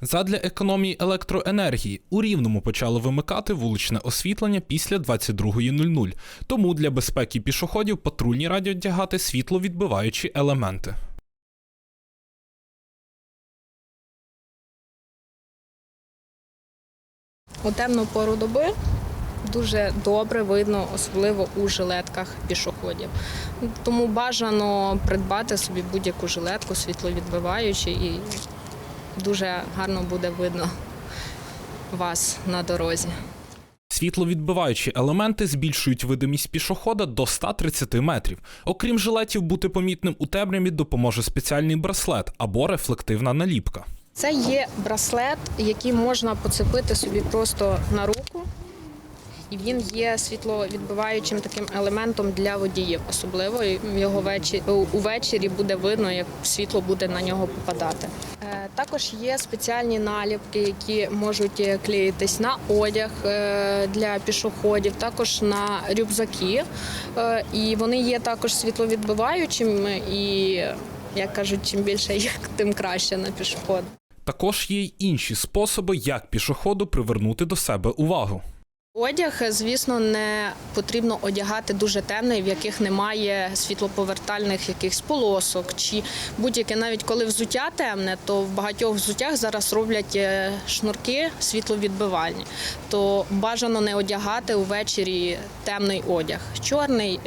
Задля економії електроенергії у Рівному почали вимикати вуличне освітлення після 22.00. Тому для безпеки пішоходів патрульні радять одягати світловідбиваючі елементи. У темну пору доби дуже добре видно, особливо у жилетках пішоходів. Тому бажано придбати собі будь-яку жилетку світловідбиваючу і дуже гарно буде видно вас на дорозі. Світловідбиваючі елементи збільшують видимість пішохода до 130 метрів. Окрім жилетів, бути помітним у темряві допоможе спеціальний браслет або рефлективна наліпка. Це є браслет, який можна поцепити собі просто на руку. І він є світловідбиваючим таким елементом для водіїв. Особливо його вечі, увечері буде видно, як світло буде на нього попадати. Е, Також є спеціальні наліпки, які можуть е, клеїтись на одяг е, для пішоходів, також на рюкзаки. І вони є також світловідбиваючими. І як кажуть, чим більше їх, тим краще на пішохода. Також є й інші способи, як пішоходу привернути до себе увагу. Одяг, звісно, не потрібно одягати дуже темний, в яких немає світлоповертальних якихось полосок чи будь-яке, навіть коли взуття темне, то в багатьох взуттях зараз роблять е, шнурки світловідбивальні. То бажано не одягати увечері темний одяг. Чорний.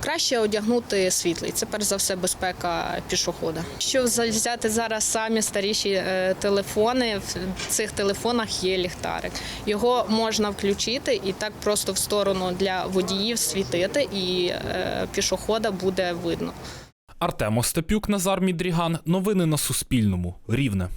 Краще одягнути світлий. Це перш за все безпека пішохода. Що взяти зараз самі старіші е, телефони, в цих телефонах є ліхтарик. Його можна включити і так просто в сторону для водіїв світити, і е, пішохода буде видно. Артем Остапюк, Назар Мідріган. Новини на Суспільному. Рівне.